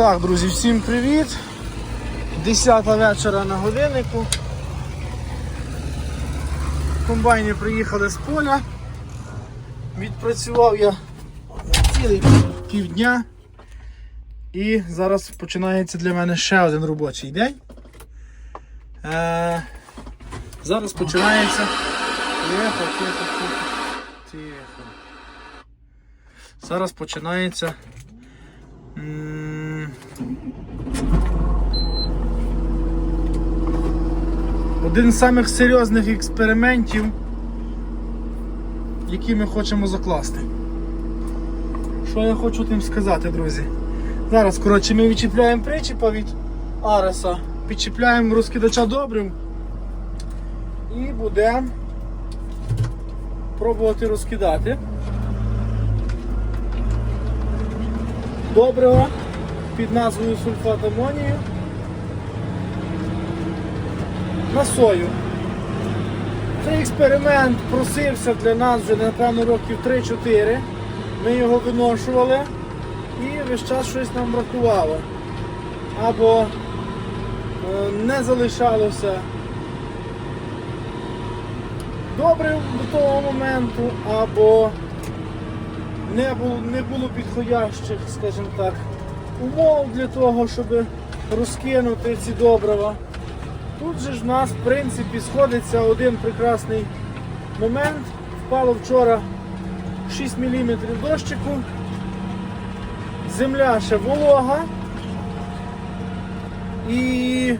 Так, друзі, всім привіт. 10 вечора на годиннику. Комбайни приїхали з поля. Відпрацював я цілий півдня. І зараз починається для мене ще один робочий день. Е, зараз починається. Тихо, тихо, тихо. Тихо. Зараз починається. м, Один з самих серйозних експериментів, які ми хочемо закласти. Що я хочу тим сказати, друзі? Зараз, коротше, ми відчіпляємо причіпа від Ареса, підчіпляємо розкидача добрим і будемо пробувати розкидати. Доброго під назвою сульфат амонію на сою. Цей експеримент просився для нас вже напевно років 3-4. Ми його виношували і весь час щось нам бракувало. Або е, не залишалося добре до того моменту, або не було, не було підходящих, скажімо так, умов для того, щоб розкинути ці добрива. Тут же ж в нас в принципі сходиться один прекрасний момент. Впало вчора 6 мм дощику. Земля ще волога. І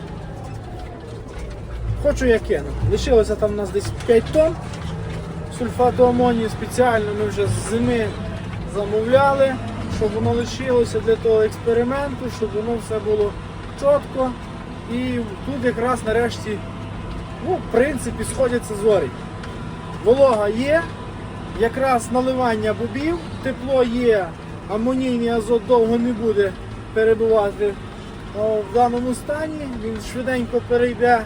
хочу я кину. Лишилося там у нас десь 5 тонн. Сульфату амонію спеціально ми вже з зими замовляли, щоб воно лишилося для того експерименту, щоб воно все було чітко. І тут якраз нарешті, ну, в принципі, сходяться зорі. Волога є, якраз наливання бобів, тепло є, амонійний азот довго не буде перебувати в даному стані. Він швиденько перейде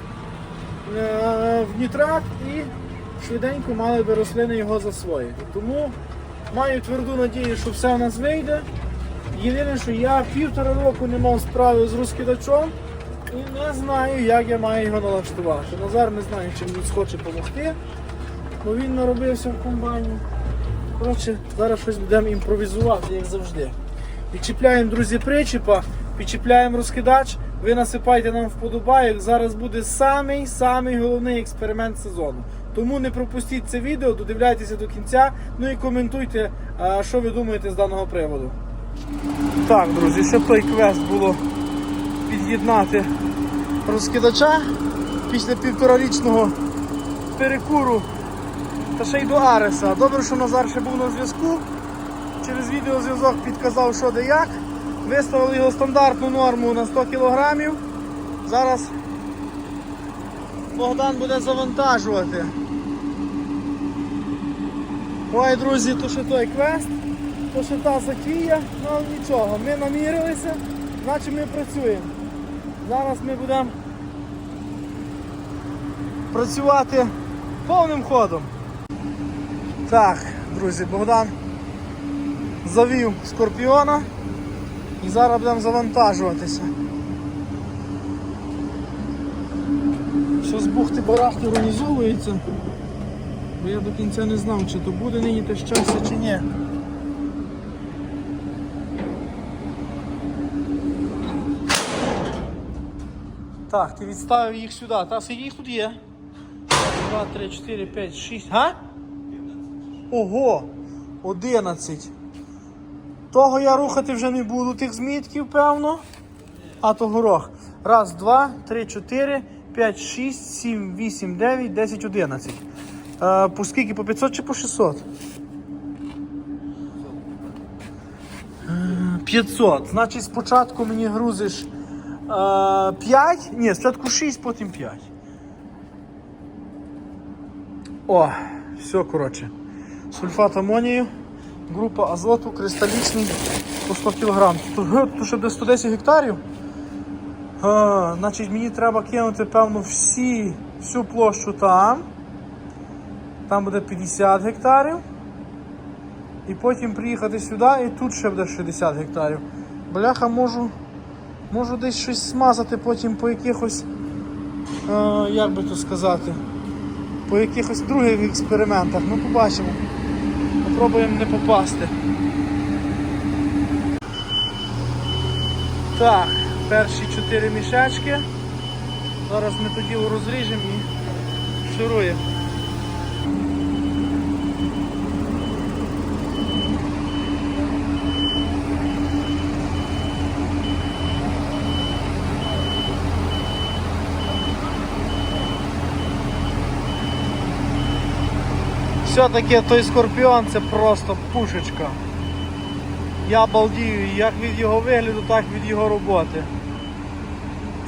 е, в нітрат і швиденько мали би рослини його засвоїти. Тому маю тверду надію, що все в нас вийде. Єдине, що я півтора року не мав справи з розкидачом і не знаю, як я маю його налаштувати. Назар не знаю, чим він схоче допомогти, бо він наробився в комбайні. Коротше, зараз щось будемо імпровізувати, як завжди. Відчіпляємо, друзі, причіпа, підчіпляємо розкидач, ви насипайте нам вподобайок. Зараз буде самий-самий головний експеримент сезону. Тому не пропустіть це відео, додивляйтеся до кінця, ну і коментуйте, що ви думаєте з даного приводу. Так, друзі, ще той квест було під'єднати розкидача після півторарічного перекуру та ще й до Ареса. Добре, що Назар ще був на зв'язку. Через відеозв'язок підказав, що де як. Виставили його стандартну норму на 100 кг. Зараз Богдан буде завантажувати. Ой, друзі, то ще той квест, то ще та затія, ну нічого, ми намірилися, значить ми працюємо. Зараз ми будемо працювати повним ходом. Так, друзі, Богдан завів скорпіона і зараз будемо завантажуватися. Що з бухти барахти організовується, бо я до кінця не знав, чи то буде нині те щастя, чи ні. Так, ти відставив їх сюди. Та скільки їх тут є? 2, 3, 4, 5, 6. Га? Ого! 11. Того я рухати вже не буду, тих змітків, певно. А то горох. Раз, два, три, чотири, п'ять, шість, сім, вісім, дев'ять, десять, одинадцять. Е, по скільки? По 500 чи по 600? Е, 500. Значить, спочатку мені грузиш е, 5. Ні, спочатку 6, потім 5. О, все, коротше. Сульфат амонію, група азоту, кристалічний по 100 кг. Тут, ге, тут ще буде 110 гектарів. А, значить, мені треба кинути, певно, всі, всю площу там. Там буде 50 гектарів. І потім приїхати сюди і тут ще буде 60 гектарів. Бляха можу Можу десь щось смазати потім по якихось, е, як би то сказати, по якихось других експериментах. Ну побачимо. Попробуємо не попасти. Так, перші чотири мішечки. Зараз ми тоді розріжемо і шуруємо. Все-таки той скорпіон це просто пушечка. Я балдію як від його вигляду, так і від його роботи.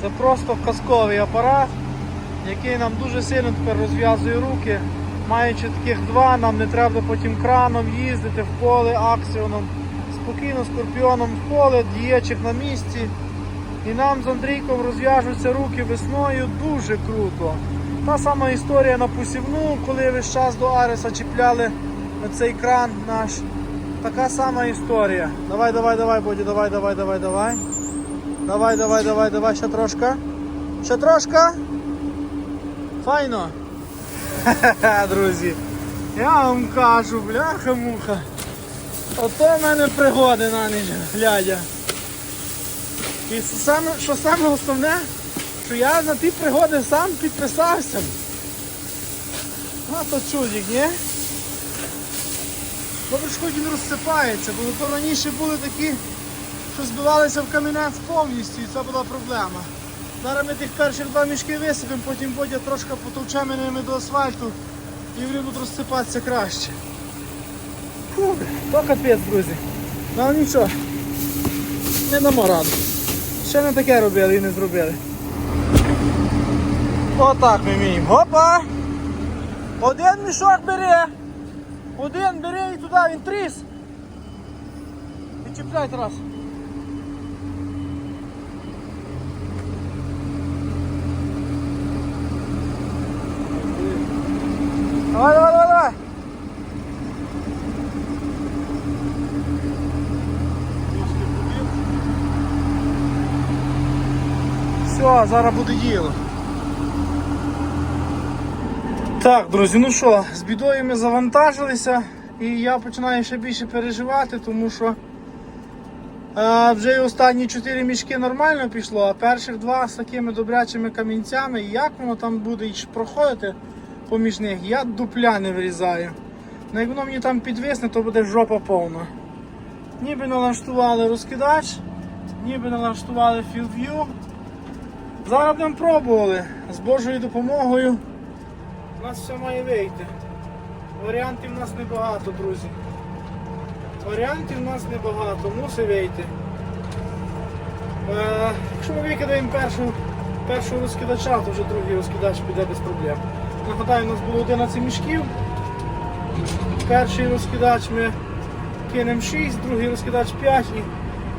Це просто казковий апарат, який нам дуже сильно тепер розв'язує руки. Маючи таких два, нам не треба потім краном їздити в поле аксіоном. Спокійно скорпіоном в поле, дієчик на місці. І нам з Андрійком розв'яжуться руки весною дуже круто. Та сама історія на посівну, коли весь час до Ареса чіпляли цей кран наш. Така сама історія. Давай, давай, давай, Боді, давай, давай, давай, давай. Давай, давай, давай, давай, ще трошка. Ще трошка. Файно. Ха-ха, друзі. Я вам кажу, бляха-муха. Ото в мене пригоди на ніч глядя. І саме, що саме основне, що я на ті пригоди сам підписався. А то чудик, ні? Добре, що він розсипається, бо то раніше були такі, що збивалися в камінець повністю і це була проблема. Зараз ми тих перших два мішки висипемо, потім Бодя трошки потовчемо ними до асфальту і вони будуть розсипатися краще. Фу, то капець, друзі. Ну нічого, не дамо раду. Ще не таке робили і не зробили. Отак ми вміємо. Опа! Один мішок бере. Один бере і туди він тріс. Відчіпляй Тарас. Давай, давай, давай, давай. Зараз буде діло. Так, друзі, ну що, з бідою ми завантажилися і я починаю ще більше переживати, тому що е, вже і останні 4 мішки нормально пішло, а перших два з такими добрячими камінцями, як воно там буде проходити поміж них, я дупля не вирізаю. Ну як воно мені там підвисне, то буде жопа повна. Ніби налаштували розкидач, ніби налаштували філв'ю. Зараз будемо пробували з Божою допомогою. У нас все має вийти. Варіантів у нас небагато, друзі. Варіантів у нас небагато, мусить вийти. Е, якщо ми викидаємо першу, першого розкидача, то вже другий розкидач піде без проблем. Нагадаю, у нас було 11 мішків. Перший розкидач ми кинемо 6, другий розкидач 5 і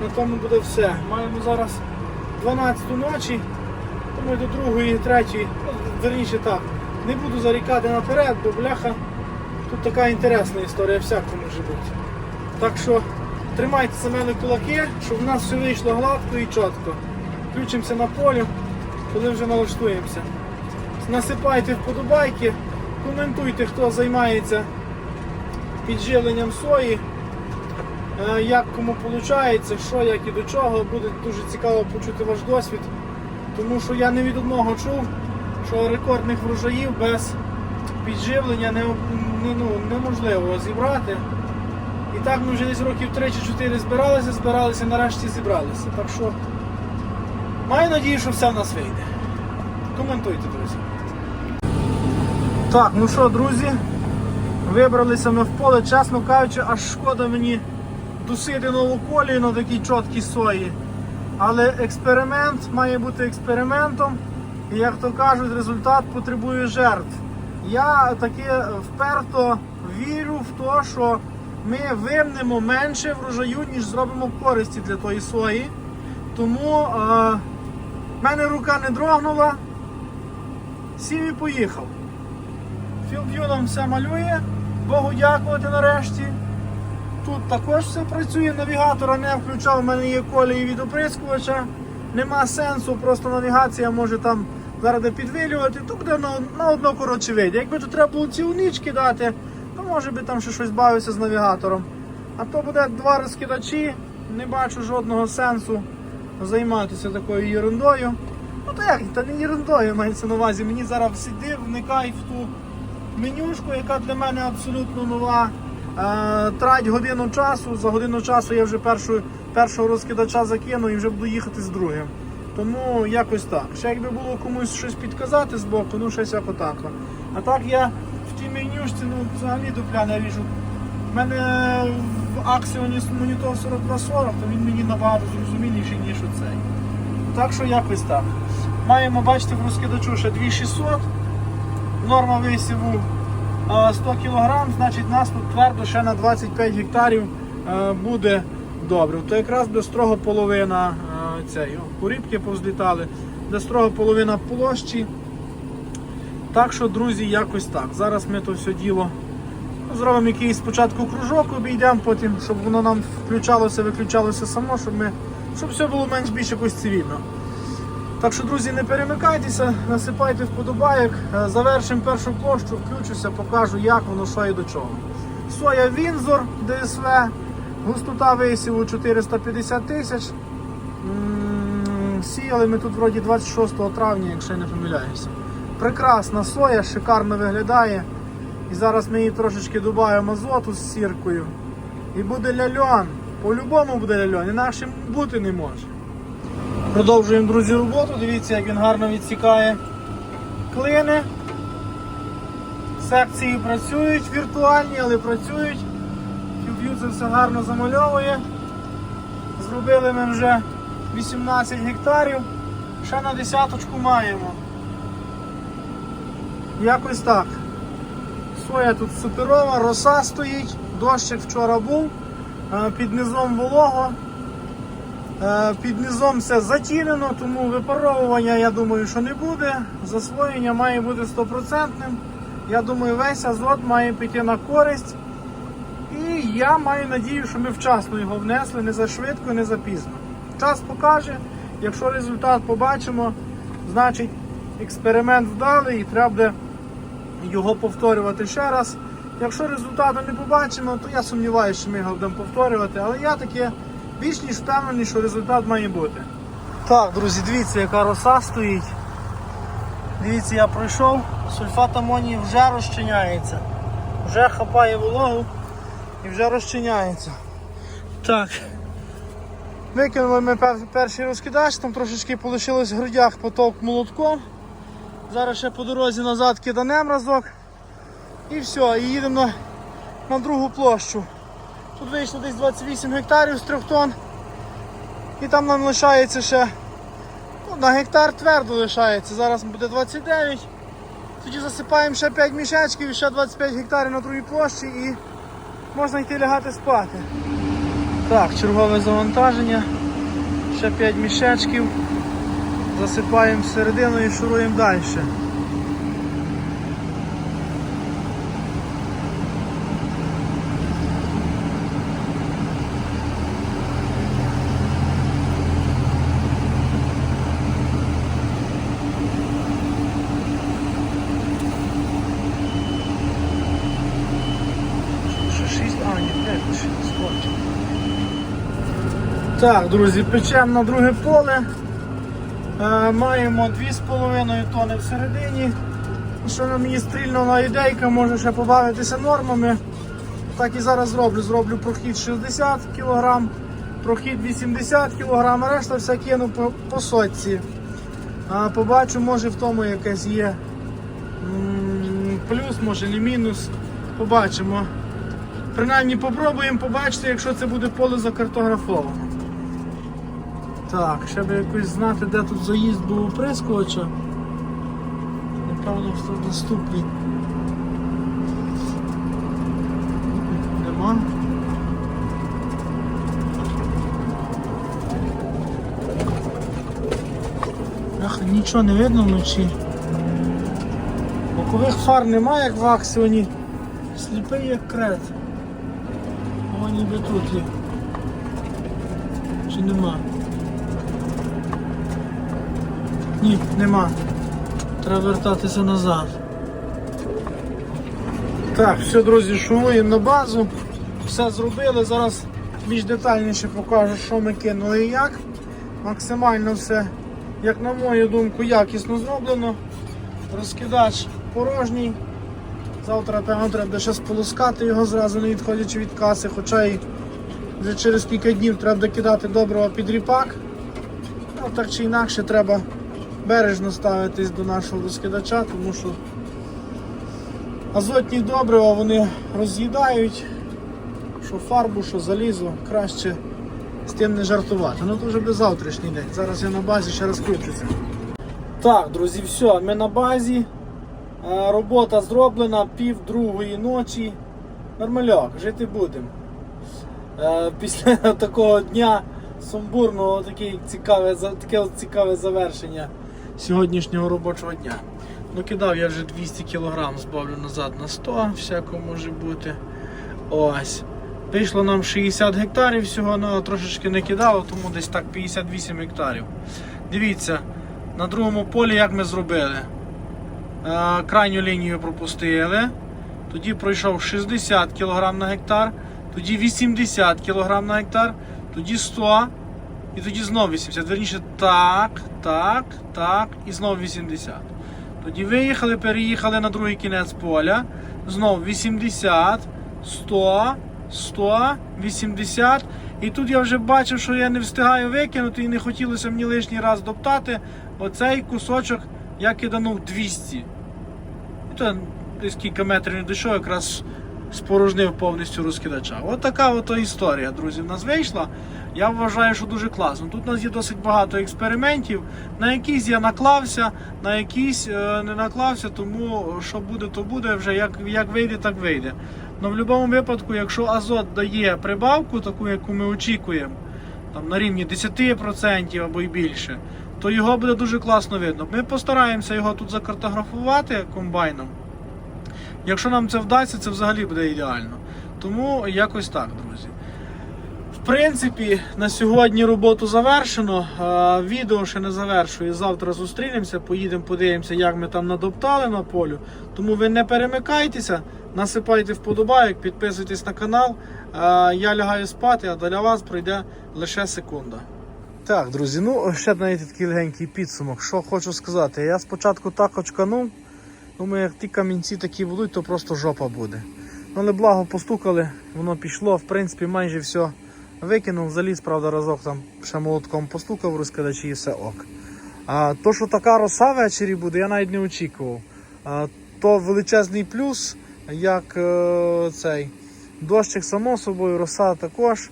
на тому буде все. Маємо зараз 12 ночі, і до другої, третьої, верніше так. Не буду зарікати наперед, бо бляха, тут така інтересна історія, всяко може бути. Так що тримайте за мене кулаки, щоб в нас все вийшло гладко і чітко. Включимося на полі, коли вже налаштуємося. Насипайте вподобайки, коментуйте, хто займається підживленням сої, е, як кому виходить, що, як і до чого. Буде дуже цікаво почути ваш досвід, тому що я не від одного чув що рекордних врожаїв без підживлення не, не, ну, неможливо зібрати. І так ми вже десь років 3 чи 4 збиралися, збиралися, нарешті зібралися. Так що маю надію, що все в нас вийде. Коментуйте, друзі. Так, ну що, друзі, вибралися ми в поле, чесно кажучи, аж шкода мені досити нову колію на такій чіткій сої. Але експеримент має бути експериментом. І як то кажуть, результат потребує жертв. Я таки вперто вірю в те, що ми вимнемо менше врожаю, ніж зробимо користі для тої сої. Тому е, мене рука не дрогнула, сів і поїхав. Філд'ю нам все малює, Богу дякувати нарешті. Тут також все працює, навігатора не включав, у мене є колії від оприскувача. нема сенсу, просто навігація може там зараз підвилювати, то буде на, на одно коротше вийде. Якби тут треба було цілнички дати, то може би там ще щось бавився з навігатором. А то буде два розкидачі, не бачу жодного сенсу займатися такою ерундою. Ну то як, та не ерундою мається на увазі. Мені зараз сиди, вникай в ту менюшку, яка для мене абсолютно нова. Е, трать годину часу. За годину часу я вже першу, першого розкидача закину і вже буду їхати з другим. Тому якось так. Ще якби було комусь щось підказати з боку, ну щось як отако. А так я в тій менюшці ну, взагалі дупля ріжу. У мене в Axion монітор 4240, то він мені набагато зрозуміліший, ніж оцей. Так що якось так. Маємо, бачите, в розкидачу ще 2600. Норма висіву 100 кг, значить нас тут твердо ще на 25 гектарів е, буде добре. То якраз буде строго половина е, цієї. Куріпки повзлітали, де строго половина площі. Так що, друзі, якось так. Зараз ми то все діло зробимо якийсь спочатку кружок, обійдемо, потім, щоб воно нам включалося, виключалося само, щоб, ми, щоб все було менш-більш якось цивільно. Так що, друзі, не перемикайтеся, насипайте вподобайок. Е, Завершимо першу площу, включуся, покажу, як воно що і до чого. Соя Вінзор ДСВ, густота висіву 450 тисяч. Сіяли ми тут вроді 26 травня, якщо я не помиляюся. Прекрасна соя, шикарно виглядає. І зараз ми її трошечки додаємо азоту з сіркою. І буде ляльон. По-любому буде ляльон, інакше бути не може. Продовжуємо, друзі, роботу. Дивіться, як він гарно відсікає клини. Секції працюють віртуальні, але працюють. QView це все гарно замальовує. Зробили ми вже 18 гектарів. Ще на десяточку маємо. Якось так. Соя тут суперова, роса стоїть, дощик вчора був, е, під низом волого. Е, Під низом все затінено, тому випаровування я думаю, що не буде. Засвоєння має бути стопроцентним. Я думаю, весь азот має піти на користь. І я маю надію, що ми вчасно його внесли, не за швидко, не за пізно. Час покаже, якщо результат побачимо, значить експеримент вдалий і треба буде його повторювати ще раз. Якщо результату не побачимо, то я сумніваюся, що ми його будемо повторювати, але я таке більш ніж впевнений, що результат має бути. Так, друзі, дивіться, яка роса стоїть. Дивіться, я пройшов, сульфат амонії вже розчиняється. Вже хапає вологу і вже розчиняється. Так. Викинули ми перший розкидач, там трошечки полишилось в грудях поток молотком. Зараз ще по дорозі назад киданем разок. І все, і їдемо на, на другу площу. Тут вийшло десь 28 гектарів з 3 тонн. І там нам лишається ще ну, на гектар твердо лишається. Зараз буде 29. Тоді засипаємо ще 5 мішечків і ще 25 гектарів на другій площі і можна йти лягати спати. Так, чергове завантаження. Ще 5 мішечків. Засипаємо всередину і шуруємо далі. Ще 6, а ні, 5, ще скорче. Так, друзі, печемо на друге поле. Е, маємо 2,5 тонни всередині. Що на мені стрільна ідейка, може ще побавитися нормами. Так і зараз зроблю. Зроблю прохід 60 кг, прохід 80 кг, а решта все кину по, по сотці. А, побачу, може в тому якесь є м, плюс, може не мінус. Побачимо. Принаймні попробуємо побачити, якщо це буде поле закартографовано. Так, ще би якось знати, де тут заїзд був оприскувача. Напевно, в наступний. Нема. Ах, нічого не видно вночі. Бокових фар немає, як в аксіоні. Сліпий як крет. О, ніби тут є. Чи нема? Ні, нема. Треба вертатися назад. Так, все, друзі, шумуємо на базу. Все зробили. Зараз більш детальніше покажу, що ми кинули і як. Максимально все, як на мою думку, якісно зроблено. Розкидач порожній. Завтра певно треба ще сполоскати його зразу, не відходячи від каси, хоча і вже через кілька днів треба докидати доброго під ріпак. Ну, так чи інакше треба бережно ставитись до нашого розкидача, тому що азотні добрива вони роз'їдають, що фарбу, що залізо, краще з тим не жартувати. Ну то вже буде завтрашній день. Зараз я на базі ще раз. Так, друзі, все, ми на базі. Е, Робота зроблена пів другої ночі. Нормальок, жити будемо. Е, Після такого дня сумбурного таке цікаве, таке цікаве завершення сьогоднішнього робочого дня. Ну, кидав я вже 200 кг, збавлю назад на 100, всяко може бути. Ось. Вийшло нам 60 гектарів всього, ну трошечки не кидало, тому десь так 58 гектарів. Дивіться, на другому полі як ми зробили. Е, крайню лінію пропустили. Тоді пройшов 60 кг на гектар, тоді 80 кг на гектар, тоді 100 і тоді знову 80. Верніше так, так, так і знову 80. Тоді виїхали, переїхали на другий кінець поля. Знову 80, 100, 100, 80. І тут я вже бачив, що я не встигаю викинути і не хотілося мені лишній раз доптати. Оцей кусочок я киданув 200. І то десь кілька метрів не дійшов, якраз спорожнив повністю розкидача. От така от історія, друзі, в нас вийшла. Я вважаю, що дуже класно. Тут у нас є досить багато експериментів. На якісь я наклався, на якісь е, не наклався, тому що буде, то буде вже як, як вийде, так вийде. Ну в будь-якому випадку, якщо азот дає прибавку, таку, яку ми очікуємо, там на рівні 10% або й більше, то його буде дуже класно видно. Ми постараємося його тут закартографувати комбайном. Якщо нам це вдасться, це взагалі буде ідеально. Тому якось так, друзі. В принципі, на сьогодні роботу завершено. Відео ще не завершую. Завтра зустрінемося, поїдемо, подивимося, як ми там надоптали на полю. Тому ви не перемикайтеся, насипайте вподобайок, підписуйтесь на канал. Я лягаю спати, а для вас пройде лише секунда. Так, друзі, ну ще навіть такий легенький підсумок. Що хочу сказати. Я спочатку так очканув. Думаю, як ті камінці такі будуть, то просто жопа буде. Але благо постукали, воно пішло, в принципі, майже все викинув, заліз, правда, разок там ще молотком постукав розкидачі і все ок. А то, що така роса ввечері буде, я навіть не очікував. А, то величезний плюс, як е, цей дощик, само собою, роса також.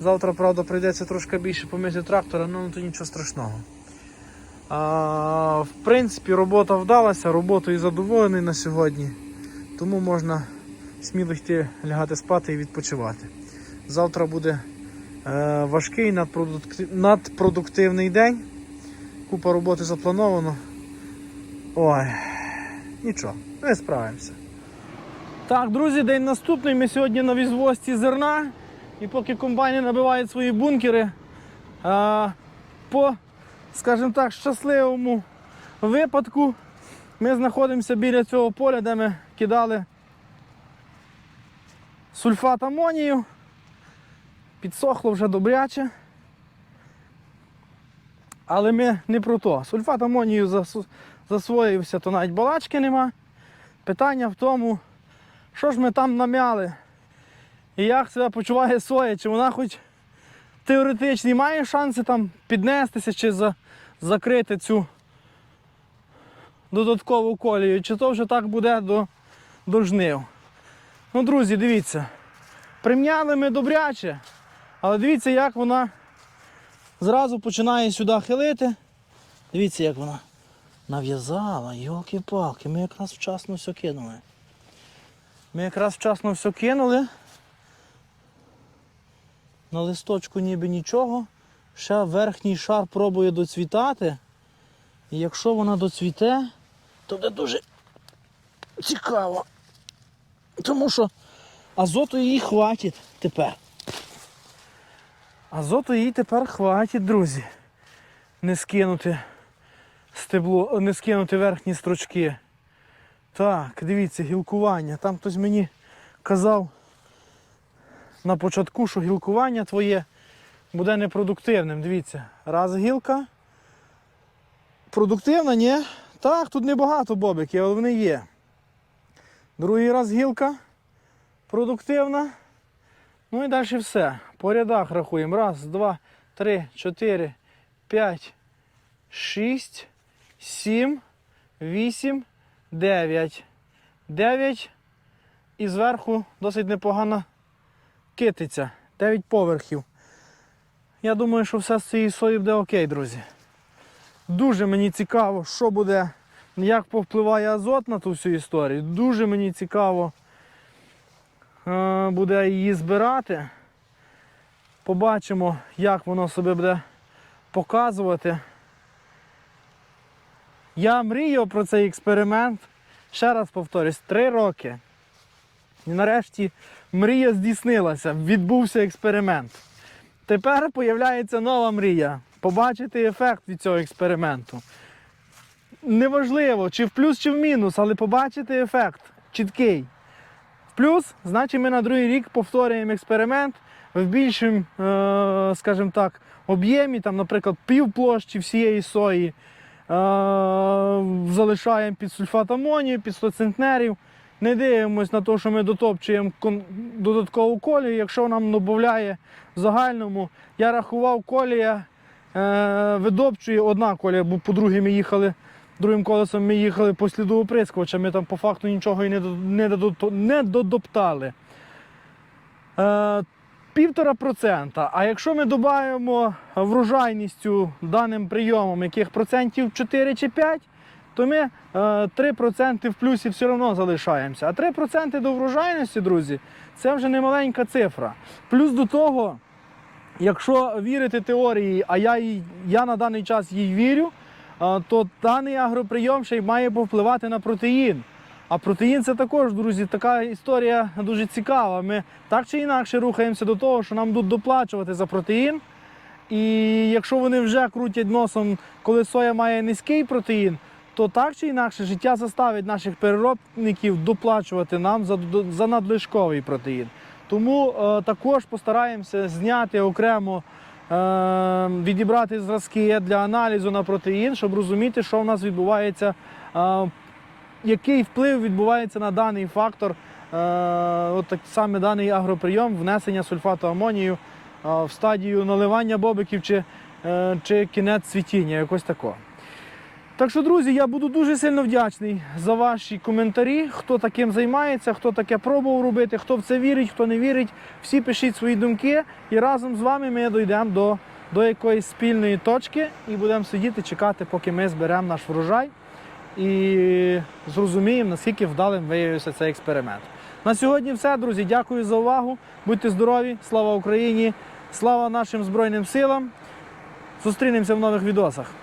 Завтра, правда, прийдеться трошки більше помити трактора, ну то нічого страшного. В принципі, робота вдалася, роботою задоволений на сьогодні. Тому можна сміло йти лягати спати і відпочивати. Завтра буде е, важкий надпродуктивний день. Купа роботи заплановано. Ой, нічого, ми справимося. Так, друзі, день наступний. Ми сьогодні на візвозці зерна. І поки комбайни набивають свої бункери, а, по, скажімо так, щасливому випадку ми знаходимося біля цього поля, де ми кидали сульфат амонію. Підсохло вже добряче. Але ми не про то. Сульфат амонію засвоївся, то навіть балачки нема. Питання в тому, що ж ми там намяли. І як себе почуває соя, чи вона хоч теоретично має шанси там піднестися чи за, закрити цю додаткову колію, чи то вже так буде до, до жнив. Ну, друзі, дивіться. Примняли ми добряче, але дивіться, як вона зразу починає сюди хилити. Дивіться, як вона нав'язала, йолки-палки, ми якраз вчасно все кинули. Ми якраз вчасно все кинули. На листочку ніби нічого. Ще верхній шар пробує доцвітати. І якщо вона доцвіте, то буде дуже цікаво. Тому що азоту їй хватить тепер. Азоту їй тепер хватить, друзі. Не скинути стебло, не скинути верхні строчки. Так, дивіться, гілкування. Там хтось мені казав на початку, що гілкування твоє буде непродуктивним. Дивіться, раз гілка. Продуктивна, ні? Так, тут небагато бобиків, але вони є. Другий раз гілка. Продуктивна. Ну і далі все. По рядах рахуємо. Раз, два, три, чотири, п'ять, шість, сім, вісім, дев'ять. Дев'ять. І зверху досить непогана китиця. Дев'ять поверхів. Я думаю, що все з цієї сої буде окей, друзі. Дуже мені цікаво, що буде, як повпливає азот на ту всю історію. Дуже мені цікаво е, буде її збирати. Побачимо, як воно себе буде показувати. Я мріяв про цей експеримент. Ще раз повторюсь, три роки. І нарешті мрія здійснилася, відбувся експеримент. Тепер з'являється нова мрія побачити ефект від цього експерименту. Неважливо, чи в плюс, чи в мінус, але побачити ефект чіткий. В плюс, значить, ми на другий рік повторюємо експеримент в більшому, е, скажімо так, об'ємі, там, наприклад, пів площі всієї сої. Е, залишаємо під сульфат амонію, під 100 центнерів. Не дивимось на те, що ми дотопчуємо додаткову колію, якщо нам додає в загальному. Я рахував колія, е, видопчує одна колія, бо по-друге ми їхали, другим колесом ми їхали по сліду оприскувача, ми там по факту нічого і не, не, не додоптали. Е, Півтора процента. А якщо ми додаємо врожайністю даним прийомом яких процентів 4 чи 5, то ми е, 3% в плюсі все одно залишаємося. А 3% до врожайності, друзі, це вже не маленька цифра. Плюс до того, якщо вірити теорії, а я, я на даний час їй вірю, е, то даний агроприйом ще й має повпливати на протеїн. А протеїн це також, друзі, така історія дуже цікава. Ми так чи інакше рухаємося до того, що нам будуть доплачувати за протеїн. І якщо вони вже крутять носом, коли соя має низький протеїн, то так чи інакше життя заставить наших переробників доплачувати нам за, за надлишковий протеїн. Тому е, також постараємося зняти окремо, е, відібрати зразки для аналізу на протеїн, щоб розуміти, що в нас відбувається, е, який вплив відбувається на даний фактор, е, от так саме даний агроприйом, внесення сульфату амонію е, в стадію наливання бобиків чи, е, чи кінець цвітіння, якось такого. Так що, друзі, я буду дуже сильно вдячний за ваші коментарі, хто таким займається, хто таке пробував робити, хто в це вірить, хто не вірить. Всі пишіть свої думки, і разом з вами ми дійдемо до, до якоїсь спільної точки і будемо сидіти, чекати, поки ми зберемо наш врожай і зрозуміємо, наскільки вдалим виявився цей експеримент. На сьогодні все, друзі. Дякую за увагу. Будьте здорові, слава Україні, слава нашим Збройним силам. Зустрінемося в нових відосах.